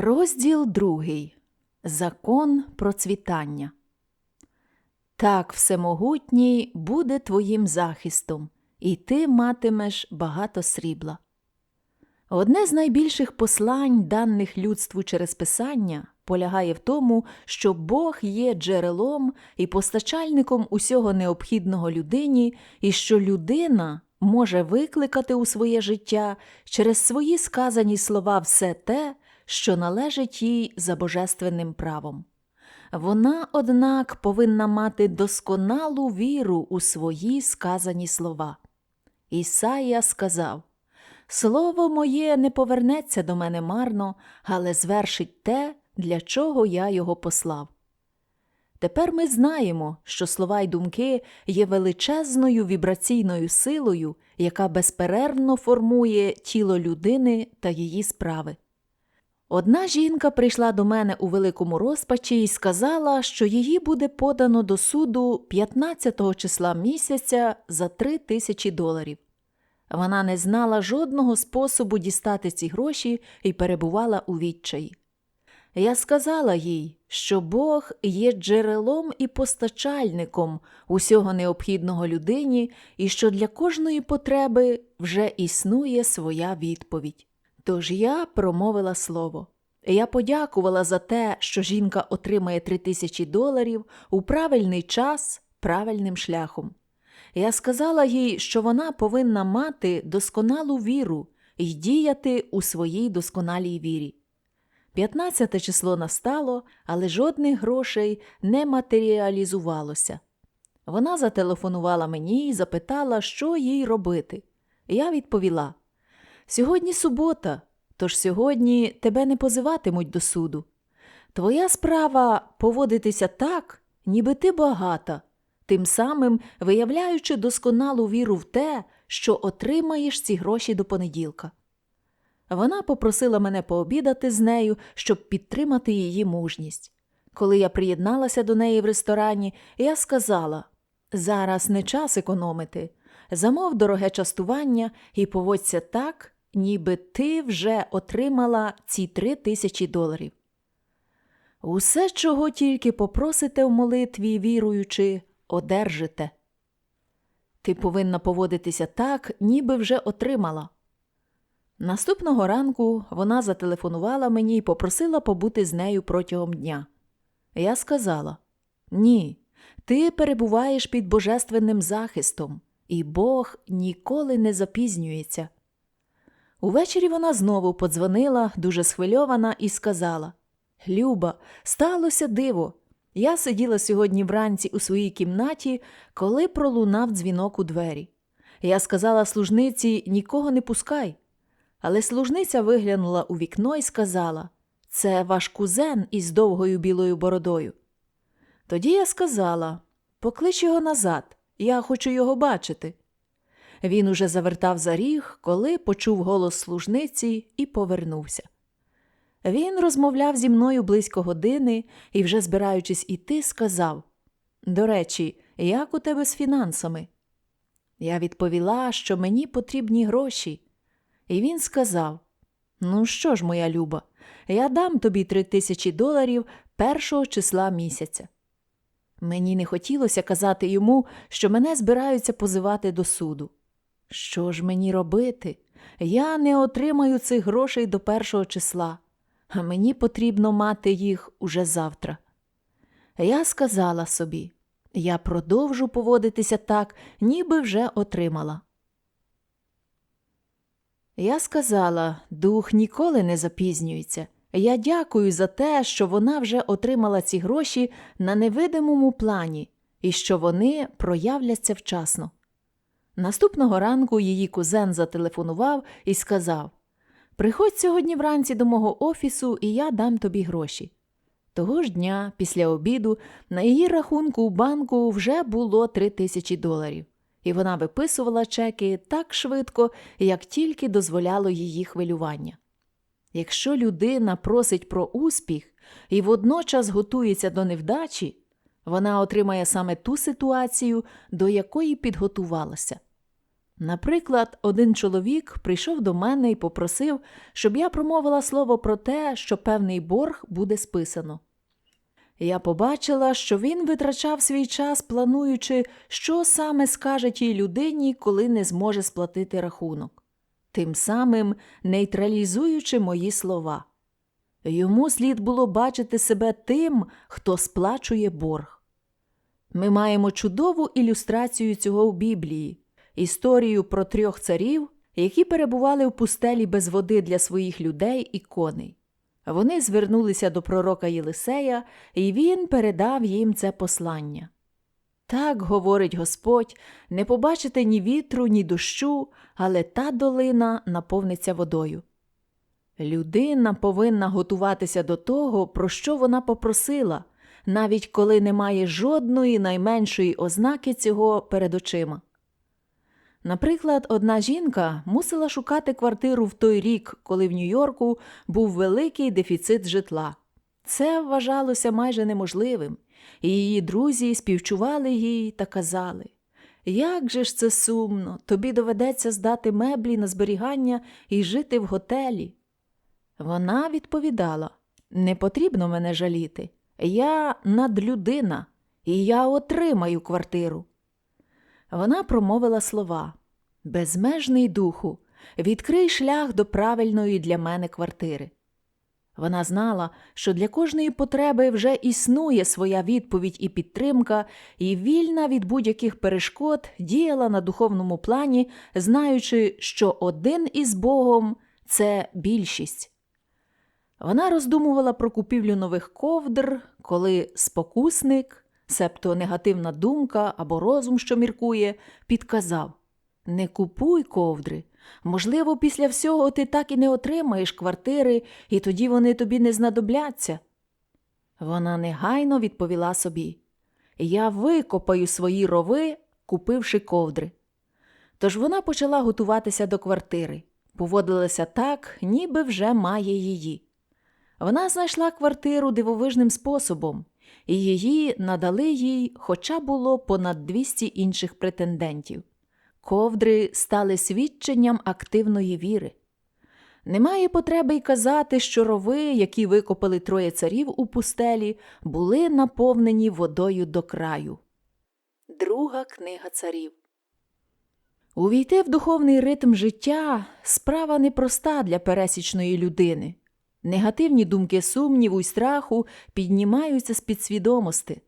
Розділ другий. Закон процвітання. Так, всемогутній буде твоїм захистом, і ти матимеш багато срібла. Одне з найбільших послань, даних людству через Писання, полягає в тому, що Бог є джерелом і постачальником усього необхідного людині, і що людина може викликати у своє життя через свої сказані слова все те, що належить їй за божественним правом. Вона, однак, повинна мати досконалу віру у свої сказані слова. Ісая сказав Слово моє не повернеться до мене марно, але звершить те, для чого я його послав. Тепер ми знаємо, що слова й думки є величезною вібраційною силою, яка безперервно формує тіло людини та її справи. Одна жінка прийшла до мене у великому розпачі і сказала, що її буде подано до суду 15 числа місяця за 3 тисячі доларів. Вона не знала жодного способу дістати ці гроші і перебувала у відчаї. Я сказала їй, що Бог є джерелом і постачальником усього необхідного людині, і що для кожної потреби вже існує своя відповідь. Тож я промовила слово. Я подякувала за те, що жінка отримає три тисячі доларів у правильний час правильним шляхом. Я сказала їй, що вона повинна мати досконалу віру і діяти у своїй досконалій вірі. 15 число настало, але жодних грошей не матеріалізувалося. Вона зателефонувала мені і запитала, що їй робити. Я відповіла: Сьогодні субота, тож сьогодні тебе не позиватимуть до суду. Твоя справа поводитися так, ніби ти багата, тим самим виявляючи досконалу віру в те, що отримаєш ці гроші до понеділка. Вона попросила мене пообідати з нею, щоб підтримати її мужність. Коли я приєдналася до неї в ресторані, я сказала зараз не час економити. Замов дороге частування і поводься так, ніби ти вже отримала ці три тисячі доларів. Усе, чого тільки попросите в молитві, віруючи, одержите. Ти повинна поводитися так, ніби вже отримала. Наступного ранку вона зателефонувала мені і попросила побути з нею протягом дня. Я сказала Ні, ти перебуваєш під божественним захистом, і Бог ніколи не запізнюється. Увечері вона знову подзвонила, дуже схвильована, і сказала Люба, сталося диво. Я сиділа сьогодні вранці у своїй кімнаті, коли пролунав дзвінок у двері. Я сказала служниці нікого не пускай. Але служниця виглянула у вікно і сказала Це ваш кузен із довгою білою бородою. Тоді я сказала Поклич його назад, я хочу його бачити. Він уже завертав за ріг, коли почув голос служниці і повернувся. Він розмовляв зі мною близько години і, вже збираючись іти, сказав До речі, як у тебе з фінансами? Я відповіла, що мені потрібні гроші. І він сказав: Ну що ж, моя люба, я дам тобі три тисячі доларів першого числа місяця. Мені не хотілося казати йому, що мене збираються позивати до суду. Що ж мені робити? Я не отримаю цих грошей до першого числа, а мені потрібно мати їх уже завтра. Я сказала собі, я продовжу поводитися так, ніби вже отримала. Я сказала, дух ніколи не запізнюється. Я дякую за те, що вона вже отримала ці гроші на невидимому плані і що вони проявляться вчасно. Наступного ранку її кузен зателефонував і сказав Приходь сьогодні вранці до мого офісу, і я дам тобі гроші. Того ж дня, після обіду, на її рахунку у банку вже було три тисячі доларів і вона виписувала чеки так швидко, як тільки дозволяло її хвилювання. Якщо людина просить про успіх і водночас готується до невдачі, вона отримає саме ту ситуацію, до якої підготувалася. Наприклад, один чоловік прийшов до мене і попросив, щоб я промовила слово про те, що певний борг буде списано. Я побачила, що він витрачав свій час, плануючи, що саме скаже тій людині, коли не зможе сплатити рахунок, тим самим нейтралізуючи мої слова. Йому слід було бачити себе тим, хто сплачує борг. Ми маємо чудову ілюстрацію цього в Біблії, історію про трьох царів, які перебували в пустелі без води для своїх людей і коней. Вони звернулися до пророка Єлисея, і він передав їм це послання. Так, говорить Господь, не побачите ні вітру, ні дощу, але та долина наповниться водою. Людина повинна готуватися до того, про що вона попросила, навіть коли немає жодної найменшої ознаки цього перед очима. Наприклад, одна жінка мусила шукати квартиру в той рік, коли в Нью-Йорку був великий дефіцит житла. Це вважалося майже неможливим, і її друзі співчували їй та казали Як же ж це сумно, тобі доведеться здати меблі на зберігання і жити в готелі. Вона відповідала Не потрібно мене жаліти. Я надлюдина, і я отримаю квартиру. Вона промовила слова Безмежний духу, відкрий шлях до правильної для мене квартири. Вона знала, що для кожної потреби вже існує своя відповідь і підтримка, і вільна від будь-яких перешкод діяла на духовному плані, знаючи, що один із Богом це більшість. Вона роздумувала про купівлю нових ковдр, коли спокусник, себто негативна думка або розум, що міркує, підказав Не купуй ковдри. Можливо, після всього ти так і не отримаєш квартири, і тоді вони тобі не знадобляться. Вона негайно відповіла собі Я викопаю свої рови, купивши ковдри. Тож вона почала готуватися до квартири, поводилася так, ніби вже має її. Вона знайшла квартиру дивовижним способом, і її надали їй, хоча було понад 200 інших претендентів. Ковдри стали свідченням активної віри. Немає потреби й казати, що рови, які викопали троє царів у пустелі, були наповнені водою до краю. Друга книга царів. Увійти в духовний ритм життя справа непроста для пересічної людини. Негативні думки сумніву й страху піднімаються з підсвідомости.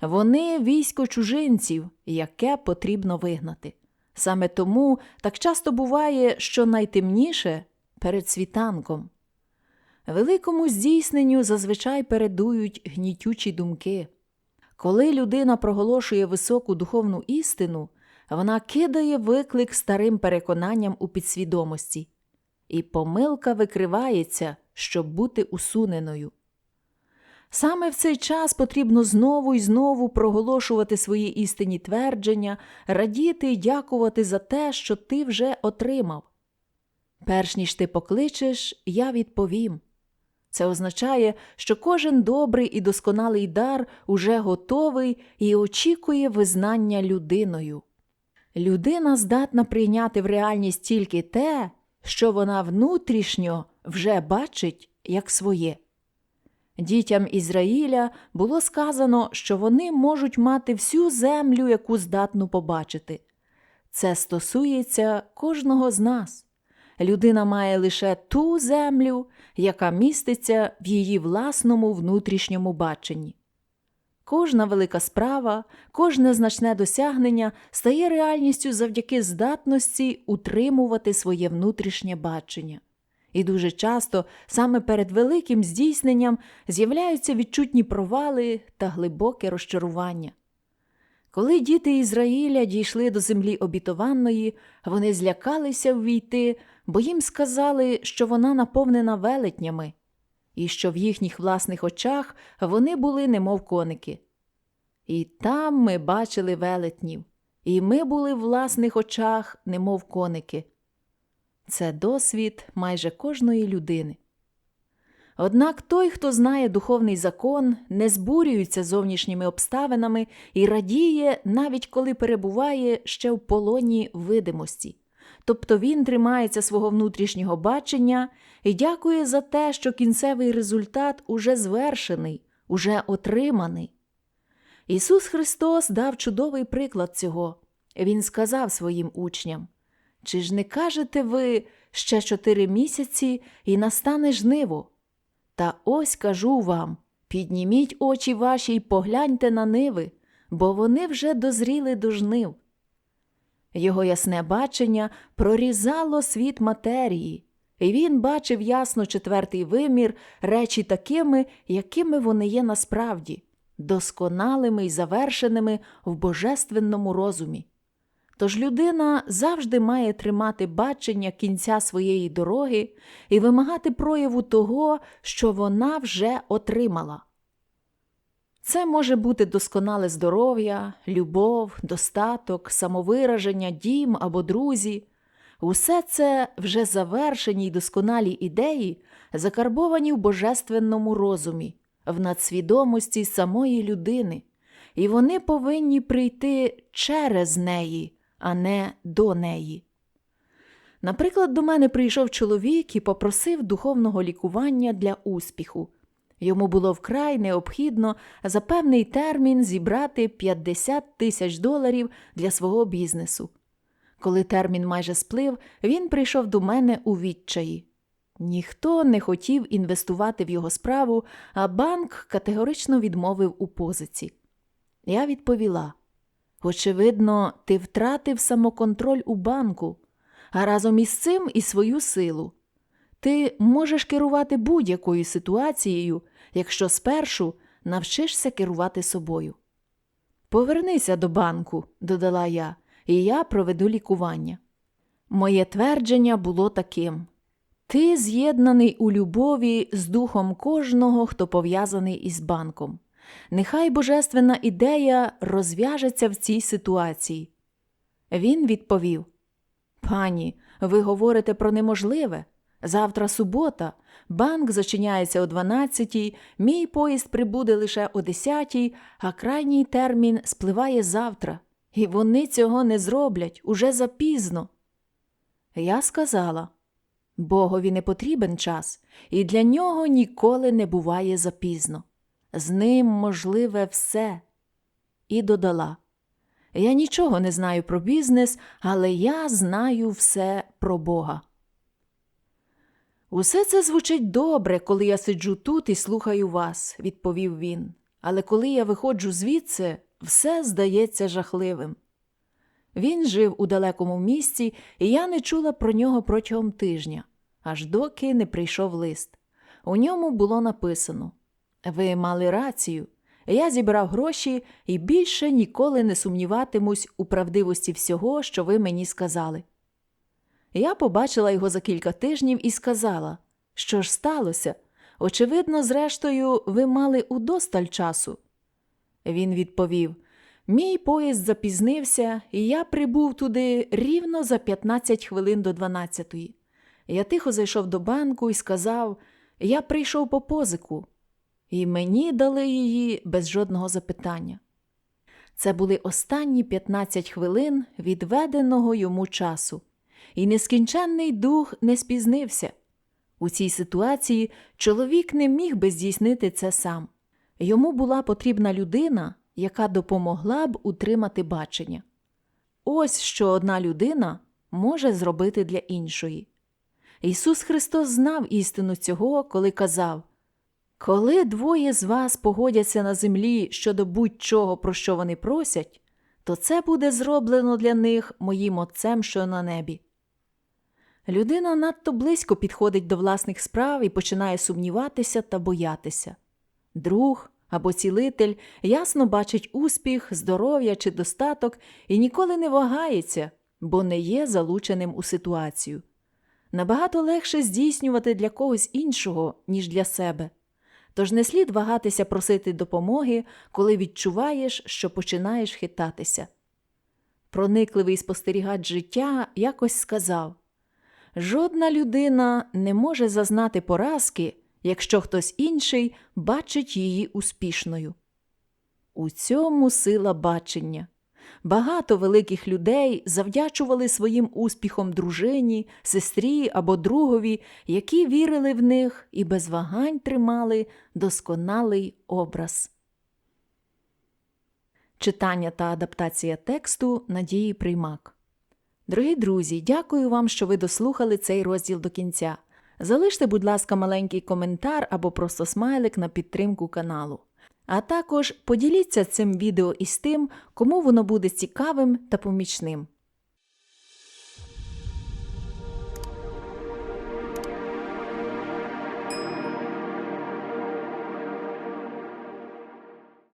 Вони військо чужинців, яке потрібно вигнати. Саме тому так часто буває, що найтемніше перед світанком. Великому здійсненню зазвичай передують гнітючі думки. Коли людина проголошує високу духовну істину, вона кидає виклик старим переконанням у підсвідомості, і помилка викривається, щоб бути усуненою. Саме в цей час потрібно знову і знову проголошувати свої істинні твердження, радіти і дякувати за те, що ти вже отримав. Перш ніж ти покличеш, я відповім. Це означає, що кожен добрий і досконалий дар уже готовий і очікує визнання людиною. Людина здатна прийняти в реальність тільки те, що вона внутрішньо вже бачить як своє. Дітям Ізраїля було сказано, що вони можуть мати всю землю, яку здатну побачити. Це стосується кожного з нас. Людина має лише ту землю, яка міститься в її власному внутрішньому баченні. Кожна велика справа, кожне значне досягнення стає реальністю завдяки здатності утримувати своє внутрішнє бачення. І дуже часто саме перед великим здійсненням з'являються відчутні провали та глибоке розчарування. Коли діти Ізраїля дійшли до землі обітованої, вони злякалися ввійти, бо їм сказали, що вона наповнена велетнями, і що в їхніх власних очах вони були немов коники. І там ми бачили велетнів, і ми були в власних очах, немов коники. Це досвід майже кожної людини. Однак той, хто знає духовний закон, не збурюється зовнішніми обставинами і радіє, навіть коли перебуває ще в полоні видимості. Тобто він тримається свого внутрішнього бачення і дякує за те, що кінцевий результат уже звершений, уже отриманий. Ісус Христос дав чудовий приклад цього. Він сказав своїм учням: Чи ж не кажете ви ще чотири місяці і настане жниво? Та ось кажу вам підніміть очі ваші й погляньте на ниви, бо вони вже дозріли до жнив. Його ясне бачення прорізало світ матерії, і він бачив ясно четвертий вимір речі такими, якими вони є насправді, досконалими й завершеними в божественному розумі. Тож людина завжди має тримати бачення кінця своєї дороги і вимагати прояву того, що вона вже отримала. Це може бути досконале здоров'я, любов, достаток, самовираження, дім або друзі. Усе це вже завершені й досконалі ідеї, закарбовані в божественному розумі, в надсвідомості самої людини, і вони повинні прийти через неї, а не до неї. Наприклад, до мене прийшов чоловік і попросив духовного лікування для успіху. Йому було вкрай необхідно за певний термін зібрати 50 тисяч доларів для свого бізнесу. Коли термін майже сплив, він прийшов до мене у відчаї. Ніхто не хотів інвестувати в його справу, а банк категорично відмовив у позиці. Я відповіла: Очевидно, ти втратив самоконтроль у банку, а разом із цим і свою силу. Ти можеш керувати будь-якою ситуацією, якщо спершу навчишся керувати собою. Повернися до банку, додала я, і я проведу лікування. Моє твердження було таким ти з'єднаний у любові з духом кожного, хто пов'язаний із банком. Нехай божественна ідея розв'яжеться в цій ситуації. Він відповів Пані, ви говорите про неможливе. Завтра субота, банк зачиняється о 12, мій поїзд прибуде лише о 10, а крайній термін спливає завтра, і вони цього не зроблять уже запізно. Я сказала Богові не потрібен час, і для нього ніколи не буває запізно. З ним можливе все. І додала Я нічого не знаю про бізнес, але я знаю все про Бога. Усе це звучить добре, коли я сиджу тут і слухаю вас, відповів він. Але коли я виходжу звідси, все здається жахливим. Він жив у далекому місті, і я не чула про нього протягом тижня, аж доки не прийшов лист. У ньому було написано Ви мали рацію. Я зібрав гроші і більше ніколи не сумніватимусь у правдивості всього, що ви мені сказали. Я побачила його за кілька тижнів і сказала, що ж сталося? Очевидно, зрештою, ви мали удосталь часу. Він відповів Мій поїзд запізнився, і я прибув туди рівно за 15 хвилин до 12-ї. Я тихо зайшов до банку і сказав Я прийшов по позику, і мені дали її без жодного запитання. Це були останні 15 хвилин відведеного йому часу і нескінченний дух не спізнився. У цій ситуації чоловік не міг би здійснити це сам. Йому була потрібна людина, яка допомогла б утримати бачення. Ось що одна людина може зробити для іншої. Ісус Христос знав істину цього, коли казав Коли двоє з вас погодяться на землі щодо будь-чого, про що вони просять, то це буде зроблено для них моїм Отцем, що на небі. Людина надто близько підходить до власних справ і починає сумніватися та боятися. Друг або цілитель ясно бачить успіх, здоров'я чи достаток і ніколи не вагається, бо не є залученим у ситуацію. Набагато легше здійснювати для когось іншого, ніж для себе. Тож не слід вагатися просити допомоги, коли відчуваєш, що починаєш хитатися. Проникливий спостерігач життя якось сказав Жодна людина не може зазнати поразки, якщо хтось інший бачить її успішною. У цьому сила бачення. Багато великих людей завдячували своїм успіхом дружині, сестрі або другові, які вірили в них і без вагань тримали досконалий образ. Читання та адаптація тексту Надії Приймак. Дорогі друзі, дякую вам, що ви дослухали цей розділ до кінця. Залиште, будь ласка, маленький коментар або просто смайлик на підтримку каналу. А також поділіться цим відео із тим, кому воно буде цікавим та помічним.